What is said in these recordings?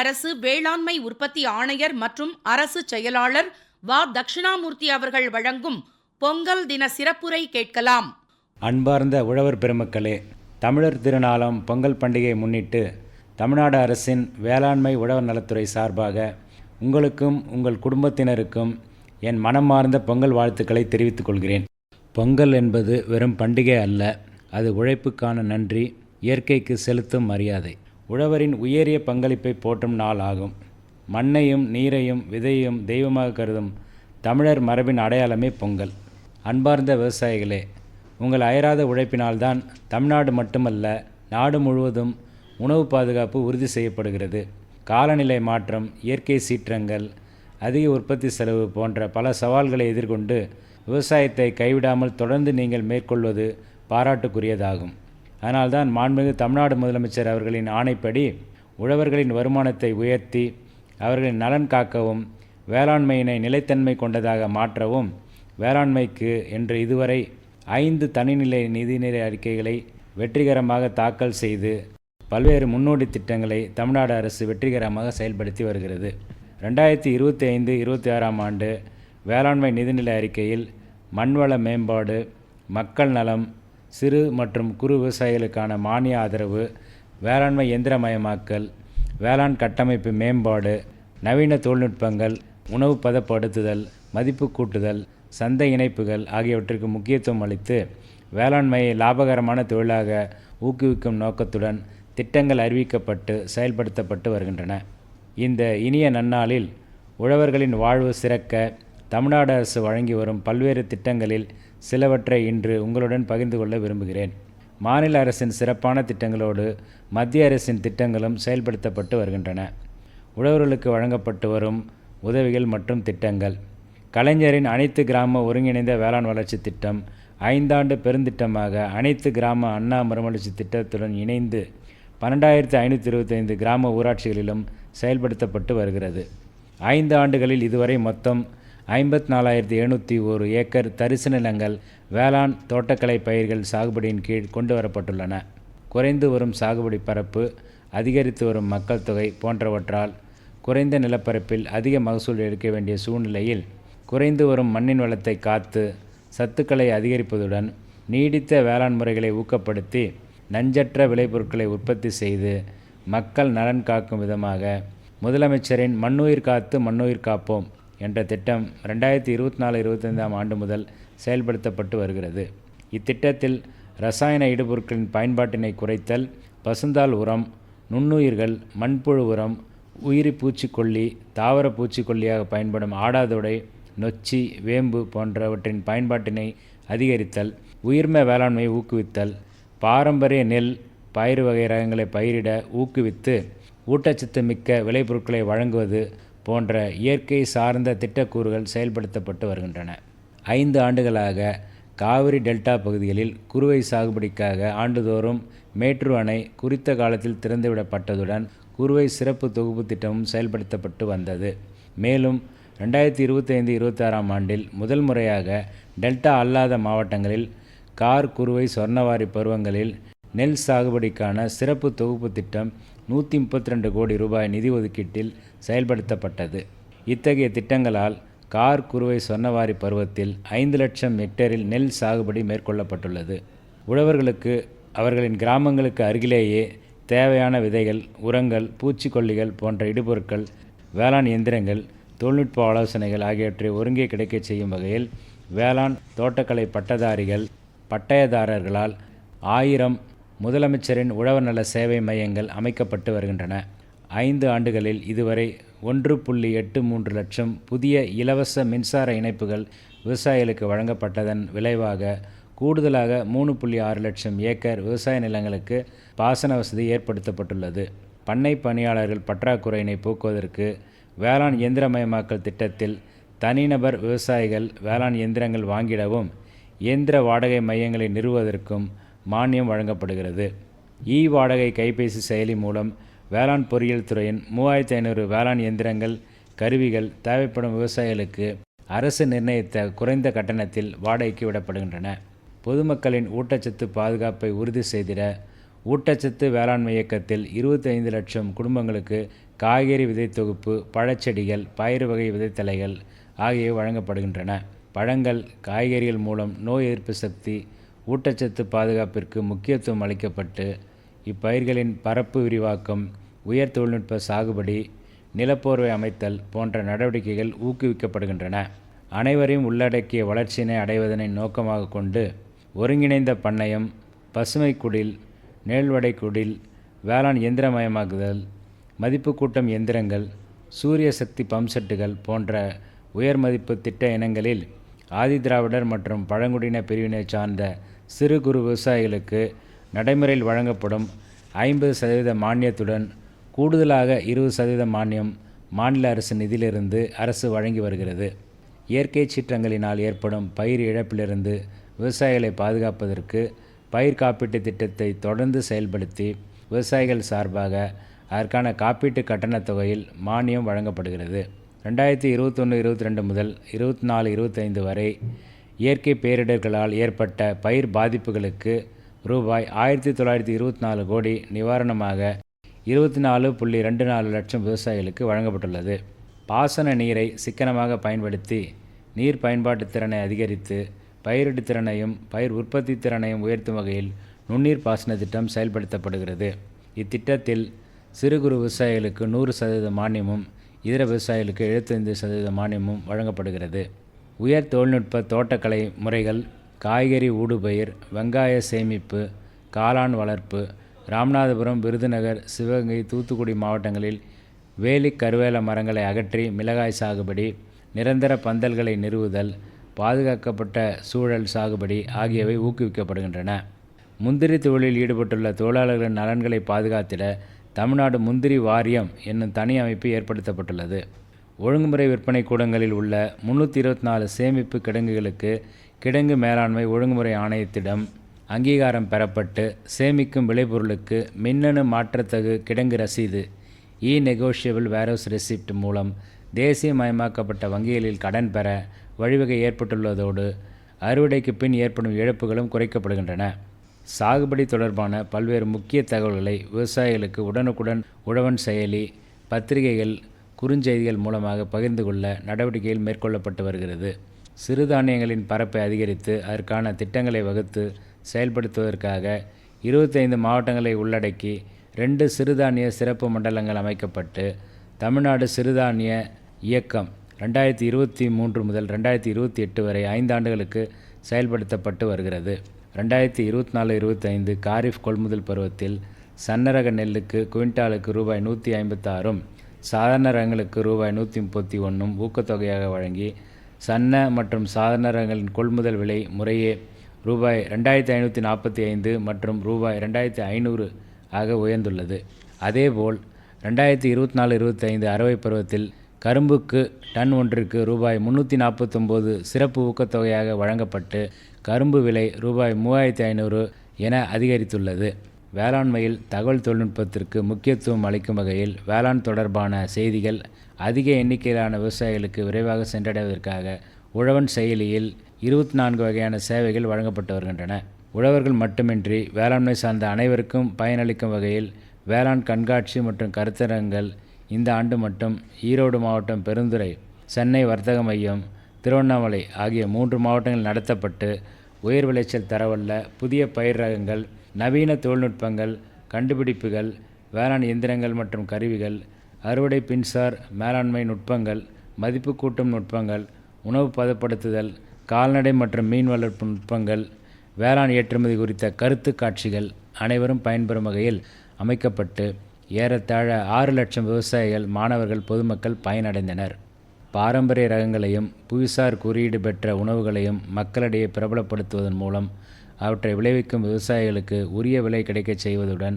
அரசு வேளாண்மை உற்பத்தி ஆணையர் மற்றும் அரசு செயலாளர் வா. தட்சிணாமூர்த்தி அவர்கள் வழங்கும் பொங்கல் தின சிறப்புரை கேட்கலாம். அன்பார்ந்த உழவர் பெருமக்களே தமிழர் திருநாளாம் பொங்கல் பண்டிகையை முன்னிட்டு தமிழ்நாடு அரசின் வேளாண்மை உழவர் நலத்துறை சார்பாக உங்களுக்கும் உங்கள் குடும்பத்தினருக்கும் என் மனமார்ந்த பொங்கல் வாழ்த்துக்களை தெரிவித்துக் கொள்கிறேன். பொங்கல் என்பது வெறும் பண்டிகை அல்ல அது உழைப்புக்கான நன்றி இயற்கைக்கு செலுத்தும் மரியாதை. உழவரின் உயரிய பங்களிப்பை போற்றும் நாள் ஆகும் மண்ணையும் நீரையும் விதையையும் தெய்வமாக கருதும் தமிழர் மரபின் அடையாளமே பொங்கல். அன்பார்ந்த விவசாயிகளே உங்கள் அயராத உழைப்பினால்தான் தமிழ்நாடு மட்டுமல்ல நாடு முழுவதும் உணவு பாதுகாப்பு உறுதி செய்யப்படுகிறது. காலநிலை மாற்றம் இயற்கை சீற்றங்கள் அதிக உற்பத்தி செலவு போன்ற பல சவால்களை எதிர்கொண்டு விவசாயத்தை கைவிடாமல் தொடர்ந்து நீங்கள் மேற்கொள்வது பாராட்டுக்குரியதாகும். அதனால்தான் மாண்புமிகு தமிழ்நாடு முதலமைச்சர் அவர்களின் ஆணைப்படி உழவர்களின் வருமானத்தை உயர்த்தி அவர்களின் நலன் காக்கவும் வேளாண்மையினை நிலைத்தன்மை கொண்டதாக மாற்றவும் வேளாண்மைக்கு என்று இதுவரை ஐந்து தனிநிலை நிதிநிலை அறிக்கைகளை வெற்றிகரமாக தாக்கல் செய்து பல்வேறு முன்னோடி திட்டங்களை தமிழ்நாடு அரசு வெற்றிகரமாக செயல்படுத்தி வருகிறது. ரெண்டாயிரத்தி இருபத்தி ஐந்து இருபத்தி ஆறாம் ஆண்டு வேளாண்மை நிதிநிலை அறிக்கையில் மண்வள மேம்பாடு மக்கள் நலம் சிறு மற்றும் குறு விவசாயிகளுக்கான மானிய ஆதரவு வேளாண்மை இயந்திரமயமாக்கல் வேளாண் கட்டமைப்பு மேம்பாடு நவீன தொழில்நுட்பங்கள் உணவு பதப்படுத்துதல் மதிப்பு கூட்டுதல் சந்தை இணைப்புகள் ஆகியவற்றிற்கு முக்கியத்துவம் அளித்து வேளாண்மையை லாபகரமான தொழிலாக ஊக்குவிக்கும் நோக்கத்துடன் திட்டங்கள் அறிவிக்கப்பட்டு செயல்படுத்தப்பட்டு வருகின்றன. இந்த இனிய நன்னாளில் உழவர்களின் வாழ்வு சிறக்க தமிழ்நாடு அரசு வழங்கி வரும் பல்வேறு திட்டங்களில் சிலவற்றை இன்று உங்களுடன் பகிர்ந்து கொள்ள விரும்புகிறேன். மாநில அரசின் சிறப்பான திட்டங்களோடு மத்திய அரசின் திட்டங்களும் செயல்படுத்தப்பட்டு வருகின்றன. உழவர்களுக்கு வழங்கப்பட்டு வரும் உதவிகள் மற்றும் திட்டங்கள். கலைஞரின் அனைத்து கிராம ஒருங்கிணைந்த வேளாண் வளர்ச்சி திட்டம் ஐந்தாண்டு பெருந்திட்டமாக அனைத்து கிராம அண்ணா மறுமலர்ச்சி திட்டத்துடன் இணைந்து பன்னெண்டாயிரத்தி ஐநூற்றி இருபத்தைந்து கிராம ஊராட்சிகளிலும் செயல்படுத்தப்பட்டு வருகிறது. ஐந்து ஆண்டுகளில் இதுவரை மொத்தம் ஐம்பத்தி நாலாயிரத்தி எழுநூற்றி ஒரு ஏக்கர் தரிசு நிலங்கள் வேளாண் தோட்டக்கலை பயிர்கள் சாகுபடியின் கீழ் கொண்டு வரப்பட்டுள்ளன குறைந்து வரும் சாகுபடி பரப்பு அதிகரித்து வரும் மக்கள் தொகை போன்றவற்றால் குறைந்த நிலப்பரப்பில் அதிக மகசூல் எடுக்க வேண்டிய சூழ்நிலையில் குறைந்து வரும் மண்ணின் வளத்தை காத்து சத்துக்களை அதிகரிப்பதுடன் நீடித்த வேளாண் முறைகளை ஊக்கப்படுத்தி நஞ்சற்ற விளைபொருட்களை உற்பத்தி செய்து மக்கள் நலன் காக்கும் விதமாக முதலமைச்சரின் மண்ணுயிர் காத்து மண்ணுயிர் காப்போம் என்ற திட்டம் ரெண்டாயிரத்தி இருபத்தி நாலு இருபத்தைந்தாம் ஆண்டு முதல் செயல்படுத்தப்பட்டு வருகிறது. இத்திட்டத்தில் ரசாயன இடுபொருட்களின் பயன்பாட்டினை குறைத்தல் பசுந்தாள் உரம் நுண்ணுயிர்கள் மண்புழு உரம் உயிரி பூச்சிக்கொல்லி தாவர பூச்சிக்கொல்லியாக பயன்படும் ஆடாதொடை நொச்சி வேம்பு போன்றவற்றின் பயன்பாட்டினை அதிகரித்தல் உயிர்ம வேளாண்மையை ஊக்குவித்தல் பாரம்பரிய நெல் பயிர் வகை ரகங்களை பயிரிட ஊக்குவித்து ஊட்டச்சத்து மிக்க விளைபொருட்களை வழங்குவது போன்ற இயற்கை சார்ந்த திட்டக்கூறுகள் செயல்படுத்தப்பட்டு வருகின்றன. ஐந்து ஆண்டுகளாக காவிரி டெல்டா பகுதிகளில் குறுவை சாகுபடிக்காக ஆண்டுதோறும் மேட்டூர் அணை குறித்த காலத்தில் திறந்துவிடப்பட்டதுடன் குறுவை சிறப்பு தொகுப்பு திட்டமும் செயல்படுத்தப்பட்டு வந்தது. மேலும் ரெண்டாயிரத்தி இருபத்தைந்து இருபத்தாறாம் ஆண்டில் முதல் முறையாக டெல்டா அல்லாத மாவட்டங்களில் கார் குறுவை சொர்ணவாரி பருவங்களில் நெல் சாகுபடிக்கான சிறப்பு தொகுப்பு திட்டம் நூற்றி முப்பத்தி ரெண்டு கோடி ரூபாய் நிதி ஒதுக்கீட்டில் செயல்படுத்தப்பட்டது. இத்தகைய திட்டங்களால் கார் குறுவை சொன்னவாரி பருவத்தில் ஐந்து லட்சம் ஹெக்டேரில் நெல் சாகுபடி மேற்கொள்ளப்பட்டுள்ளது. உழவர்களுக்கு அவர்களின் கிராமங்களுக்கு அருகிலேயே தேவையான விதைகள் உரங்கள் பூச்சிக்கொல்லிகள் போன்ற இடுபொருட்கள் வேளாண் இயந்திரங்கள் தொழில்நுட்ப ஆலோசனைகள் ஆகியவற்றை ஒருங்கே கிடைக்கச் செய்யும் வகையில் வேளாண் தோட்டக்கலை பட்டதாரிகள் பட்டயதாரர்களால் ஆயிரம் முதலமைச்சரின் உழவர் நல சேவை மையங்கள் அமைக்கப்பட்டு வருகின்றன. ஐந்து ஆண்டுகளில் இதுவரை ஒன்று புள்ளி எட்டு மூன்று லட்சம் புதிய இலவச மின்சார இணைப்புகள் விவசாயிகளுக்கு வழங்கப்பட்டதன் விளைவாக கூடுதலாக மூணு புள்ளி ஆறு லட்சம் ஏக்கர் விவசாய நிலங்களுக்கு பாசன வசதி ஏற்படுத்தப்பட்டுள்ளது. பண்ணை பணியாளர்கள் பற்றாக்குறையினை போக்குவதற்கு வேளாண் இயந்திரமயமாக்கல் திட்டத்தில் தனிநபர் விவசாயிகள் வேளாண் இயந்திரங்கள் வாங்கிடவும் இயந்திர வாடகை மையங்களை நிறுவுவதற்கும் மானியம் வழங்கப்படுகிறது. இ வாடகை கைபேசி செயலி மூலம் வேளாண் பொறியியல் துறையின் மூவாயிரத்தி ஐநூறு வேளாண் இயந்திரங்கள் கருவிகள் தேவைப்படும் விவசாயிகளுக்கு அரசு நிர்ணயித்த குறைந்த கட்டணத்தில் வாடகைக்கு விடப்படுகின்றன. பொதுமக்களின் ஊட்டச்சத்து பாதுகாப்பை உறுதி செய்திட ஊட்டச்சத்து வேளாண்மை இயக்கத்தில் இருபத்தைந்து லட்சம் குடும்பங்களுக்கு காய்கறி விதை தொகுப்பு பழச்செடிகள் பயிறு வகை விதைத்தலைகள் ஆகியவை வழங்கப்படுகின்றன. பழங்கள் காய்கறிகள் மூலம் நோய் எதிர்ப்பு சக்தி ஊட்டச்சத்து பாதுகாப்பிற்கு முக்கியத்துவம் அளிக்கப்பட்டு இப்பயிர்களின் பரப்பு விரிவாக்கம் உயர் தொழில்நுட்ப சாகுபடி நிலப்போர்வை அமைத்தல் போன்ற நடவடிக்கைகள் ஊக்குவிக்கப்படுகின்றன. அனைவரையும் உள்ளடக்கிய வளர்ச்சியினை அடைவதனை நோக்கமாக கொண்டு ஒருங்கிணைந்த பண்ணையம் பசுமை குடில் நெல்வடை குடில் வேளாண் இயந்திரமயமாக்குதல் மதிப்பு கூட்டம் எந்திரங்கள் சூரிய சக்தி பம்ப்செட்டுகள் போன்ற உயர் மதிப்பு திட்ட இனங்களில் ஆதிதிராவிடர் மற்றும் பழங்குடியின பிரிவினை சார்ந்த சிறு குறு விவசாயிகளுக்கு நடைமுறையில் வழங்கப்படும் ஐம்பது சதவீத மானியத்துடன் கூடுதலாக இருபது சதவீத மானியம் மாநில அரசு நிதியிலிருந்து அரசு வழங்கி வருகிறது. இயற்கை சீற்றங்களினால் ஏற்படும் பயிர் இழப்பிலிருந்து விவசாயிகளை பாதுகாப்பதற்கு பயிர் காப்பீட்டு திட்டத்தை தொடர்ந்து செயல்படுத்தி விவசாயிகள் சார்பாக அதற்கான காப்பீட்டு கட்டணத் தொகையில் மானியம் வழங்கப்படுகிறது. ரெண்டாயிரத்தி இருபத்தொன்று இருபத்தி ரெண்டு முதல் இருபத்தி நாலு இருபத்தைந்து வரை இயற்கை பேரிடர்களால் ஏற்பட்ட பயிர் பாதிப்புகளுக்கு ரூபாய் ஆயிரத்தி தொள்ளாயிரத்தி இருபத்தி நாலு கோடி நிவாரணமாக இருபத்தி நாலு புள்ளி ரெண்டு நாலு லட்சம் விவசாயிகளுக்கு வழங்கப்பட்டுள்ளது. பாசன நீரை சிக்கனமாக பயன்படுத்தி நீர் பயன்பாட்டு திறனை அதிகரித்து பயிரிடு திறனையும் பயிர் உற்பத்தி திறனையும் உயர்த்தும் வகையில் நுண்ணீர் பாசன திட்டம் செயல்படுத்தப்படுகிறது. இத்திட்டத்தில் சிறு குறு விவசாயிகளுக்கு நூறு சதவீத மானியமும் இதர விவசாயிகளுக்கு எழுபத்தைந்து சதவீத மானியமும் வழங்கப்படுகிறது. உயர் தொழில்நுட்ப தோட்டக்கலை முறைகள் காய்கறி ஊடுபயிர் வெங்காய சேமிப்பு காளான் வளர்ப்பு ராமநாதபுரம் விருதுநகர் சிவகங்கை தூத்துக்குடி மாவட்டங்களில் வேலி கருவேல மரங்களை அகற்றி மிளகாய் சாகுபடி நிரந்தர பந்தல்களை நிறுவுதல் பாதுகாக்கப்பட்ட சூழல் சாகுபடி ஆகியவை ஊக்குவிக்கப்படுகின்றன. முந்திரி தொழிலில் ஈடுபட்டுள்ள தொழிலாளர்களின் நலன்களை பாதுகாத்திட தமிழ்நாடு முந்திரி வாரியம் என்னும் தனி அமைப்பு ஏற்படுத்தப்பட்டுள்ளது. ஒழுங்குமுறை விற்பனை கூடங்களில் உள்ள முந்நூற்றி இருபத்தி நாலு சேமிப்பு கிடங்குகளுக்கு கிடங்கு மேலாண்மை ஒழுங்குமுறை ஆணையத்திடம் அங்கீகாரம் பெறப்பட்டு சேமிக்கும் விளைபொருளுக்கு மின்னணு மாற்றத்தகு கிடங்கு ரசீது இ நெகோஷியபிள் வேரோஸ் ரெசிப்ட் மூலம் தேசியமயமாக்கப்பட்ட வங்கிகளில் கடன் பெற வழிவகை ஏற்பட்டுள்ளதோடு அறுவடைக்கு பின் ஏற்படும் இழப்புகளும் குறைக்கப்படுகின்றன. சாகுபடி தொடர்பான பல்வேறு முக்கிய தகவல்களை விவசாயிகளுக்கு உடனுக்குடன் உழவன் செயலி பத்திரிகைகள் குறுஞ்செய்திகள் மூலமாக பகிர்ந்து கொள்ள நடவடிக்கைகள் மேற்கொள்ளப்பட்டு வருகிறது. சிறுதானியங்களின் பரப்பை அதிகரித்து அதற்கான திட்டங்களை வகுத்து செயல்படுத்துவதற்காக இருபத்தைந்து மாவட்டங்களை உள்ளடக்கி ரெண்டு சிறுதானிய சிறப்பு மண்டலங்கள் அமைக்கப்பட்டு தமிழ்நாடு சிறுதானிய இயக்கம் ரெண்டாயிரத்தி இருபத்தி மூன்று முதல் ரெண்டாயிரத்தி இருபத்தி எட்டு வரை ஐந்தாண்டுகளுக்கு செயல்படுத்தப்பட்டு வருகிறது. ரெண்டாயிரத்தி இருபத்தி நாலு இருபத்தைந்து காரிஃப் கொள்முதல் பருவத்தில் சன்னரக நெல்லுக்கு குவிண்டாலுக்கு ரூபாய் நூற்றி ஐம்பத்தாறும் சாதாரண ரகங்களுக்கு ரூபாய் நூற்றி முப்பத்தி ஒன்றும் ஊக்கத்தொகையாக வழங்கி சன்ன மற்றும் சாதாரண ரகங்களின் கொள்முதல் விலை முறையே ரூபாய் ரெண்டாயிரத்தி ஐநூற்றி நாற்பத்தி ஐந்து மற்றும் ரூபாய் ரெண்டாயிரத்தி ஐநூறு ஆக உயர்ந்துள்ளது. அதேபோல் ரெண்டாயிரத்தி இருபத்தி நாலு இருபத்தைந்து அறுவை பருவத்தில் கரும்புக்கு டன் ஒன்றிற்கு ரூபாய் முந்நூற்றி நாற்பத்தொம்போது சிறப்பு ஊக்கத்தொகையாக வழங்கப்பட்டு கரும்பு விலை ரூபாய் மூவாயிரத்தி ஐநூறு என அதிகரித்துள்ளது. வேளாண்மையில் தகவல் தொழில்நுட்பத்திற்கு முக்கியத்துவம் அளிக்கும் வகையில் வேளாண் தொடர்பான செய்திகள் அதிக எண்ணிக்கையிலான விவசாயிகளுக்கு விரைவாக சென்றடைவதற்காக உழவன் செயலியில் இருபத்தி நான்கு வகையான சேவைகள் வழங்கப்பட்டு வருகின்றன. உழவர்கள் மட்டுமின்றி வேளாண்மை சார்ந்த அனைவருக்கும் பயனளிக்கும் வகையில் வேளாண் கண்காட்சி மற்றும் கருத்தரங்கள் இந்த ஆண்டு மட்டும் ஈரோடு மாவட்டம் பெருந்துறை சென்னை வர்த்தக மையம் திருவண்ணாமலை ஆகிய மூன்று மாவட்டங்கள் நடத்தப்பட்டு உயர் விளைச்சல் தரவல்ல புதிய பயிர் ரகங்கள் நவீன தொழில்நுட்பங்கள் கண்டுபிடிப்புகள் வேளாண் இயந்திரங்கள் மற்றும் கருவிகள் அறுவடை பின்சார் மேலாண்மை நுட்பங்கள் மதிப்பு கூட்டும் நுட்பங்கள் உணவு பதப்படுத்துதல் கால்நடை மற்றும் மீன் வளர்ப்பு நுட்பங்கள் வேளாண் ஏற்றுமதி குறித்த கருத்து காட்சிகள் அனைவரும் பயன்பெறும் வகையில் அமைக்கப்பட்டு ஏறத்தாழ ஆறு லட்சம் விவசாயிகள் மாணவர்கள் பொதுமக்கள் பயனடைந்தனர். பாரம்பரிய ரகங்களையும் புவிசார் குறியீடு பெற்ற உணவுகளையும் மக்களிடையே பிரபலப்படுத்துவதன் மூலம் அவற்றை விளைவிக்கும் விவசாயிகளுக்கு உரிய விலை கிடைக்கச் செய்வதுடன்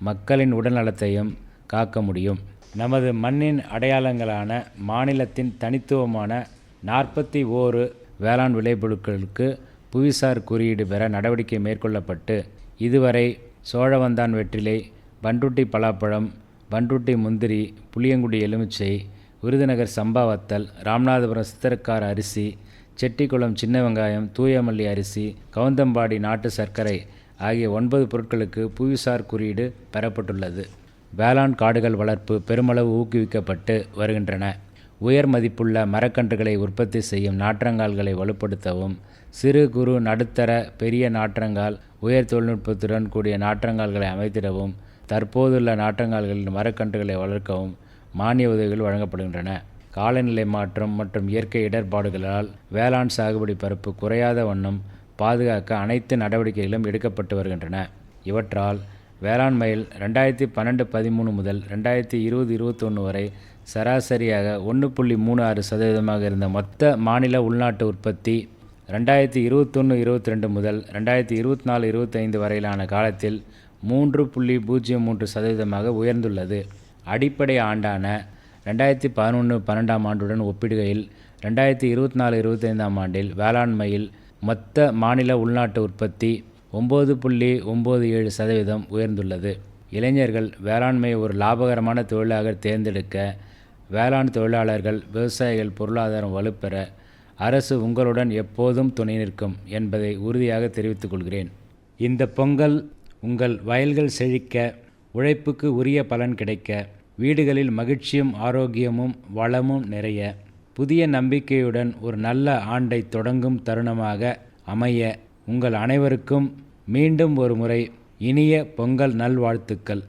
மக்களின் உடல்நலத்தையும் காக்க முடியும். நமது மண்ணின் அடையாளங்களான மாநிலத்தின் தனித்துவமான நாற்பத்தி ஓரு வேளாண் விளைபொருட்களுக்கு புவிசார் குறியீடு பெற நடவடிக்கை மேற்கொள்ளப்பட்டு இதுவரை சோழவந்தான் வெற்றிலை பண்ருட்டி பலாப்பழம் பண்ருட்டி முந்திரி புளியங்குடி எலுமிச்சை விருதுநகர் சம்பாவத்தல் ராமநாதபுரம் சித்தரக்கார அரிசி செட்டிக்குளம் சின்ன வெங்காயம் தூயமல்லி அரிசி கவுந்தம்பாடி நாட்டு சர்க்கரை ஆகிய ஒன்பது பொருட்களுக்கு புவிசார் குறியீடு பெறப்பட்டுள்ளது. வேளாண் காடுகள் வளர்ப்பு பெருமளவு ஊக்குவிக்கப்பட்டு வருகின்றன. உயர் மதிப்புள்ள மரக்கன்றுகளை உற்பத்தி செய்யும் நாற்றங்கால்களை வலுப்படுத்தவும் சிறு குறு நடுத்தர பெரிய நாற்றங்கால் உயர் தொழில்நுட்பத்துடன் கூடிய நாற்றங்கால்களை அமைத்திடவும் தற்போதுள்ள நாற்றங்கால்களில் மரக்கன்றுகளை வளர்க்கவும் மானிய உதவிகள் வழங்கப்படுகின்றன. காலநிலை மாற்றம் மற்றும் இயற்கை இடர்பாடுகளால் வேளாண் சாகுபடி பரப்பு குறையாத வண்ணம் பாதுகாக்க அனைத்து நடவடிக்கைகளும் எடுக்கப்பட்டு வருகின்றன. இவற்றால் வேளாண்மையில் ரெண்டாயிரத்தி பன்னெண்டு பதிமூணு முதல் ரெண்டாயிரத்தி இருபது இருபத்தொன்று வரை சராசரியாக ஒன்று புள்ளி மூணு ஆறு சதவீதமாக இருந்த மொத்த மாநில உள்நாட்டு உற்பத்தி ரெண்டாயிரத்தி இருபத்தொன்று இருபத்தி ரெண்டு முதல் ரெண்டாயிரத்தி இருபத்தி நாலு இருபத்தைந்து வரையிலான காலத்தில் மூன்று புள்ளி பூஜ்ஜியம் மூன்று சதவீதமாக உயர்ந்துள்ளது. அடிப்படை ஆண்டான ரெண்டாயிரத்தி பதினொன்று பன்னெண்டாம் ஆண்டுடன் ஒப்பிடுகையில் ரெண்டாயிரத்தி இருபத்தி நாலு இருபத்தைந்தாம் ஆண்டில் வேளாண்மையில் மொத்த மாநில உள்நாட்டு உற்பத்தி ஒம்பது புள்ளி ஒம்பது ஏழு சதவீதம் உயர்ந்துள்ளது. இளைஞர்கள் வேளாண்மையை ஒரு லாபகரமான தொழிலாக தேர்ந்தெடுக்க வேளாண் தொழிலாளர்கள் விவசாயிகள் பொருளாதாரம் வலுப்பெற அரசு உங்களுடன் எப்போதும் துணை நிற்கும் என்பதை உறுதியாக தெரிவித்துக் கொள்கிறேன். இந்த பொங்கல் உங்கள் வயல்கள் செழிக்க உழைப்புக்கு உரிய பலன் கிடைக்க வீடுகளில் மகிழ்ச்சியும் ஆரோக்கியமும் வளமும் நிறைய. புதிய நம்பிக்கையுடன் ஒரு நல்ல ஆண்டை தொடங்கும் தருணமாக அமைய உங்கள் அனைவருக்கும் மீண்டும் ஒரு முறை இனிய பொங்கல் நல்வாழ்த்துக்கள்.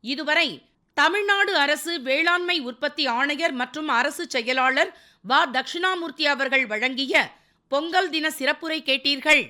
இதுவரை தமிழ்நாடு அரசு வேளாண்மை உற்பத்தி ஆணையர் மற்றும் அரசு செயலாளர் வ. தட்சிணாமூர்த்தி அவர்கள் வழங்கிய பொங்கல் தின சிறப்புரை கேட்டீர்கள்.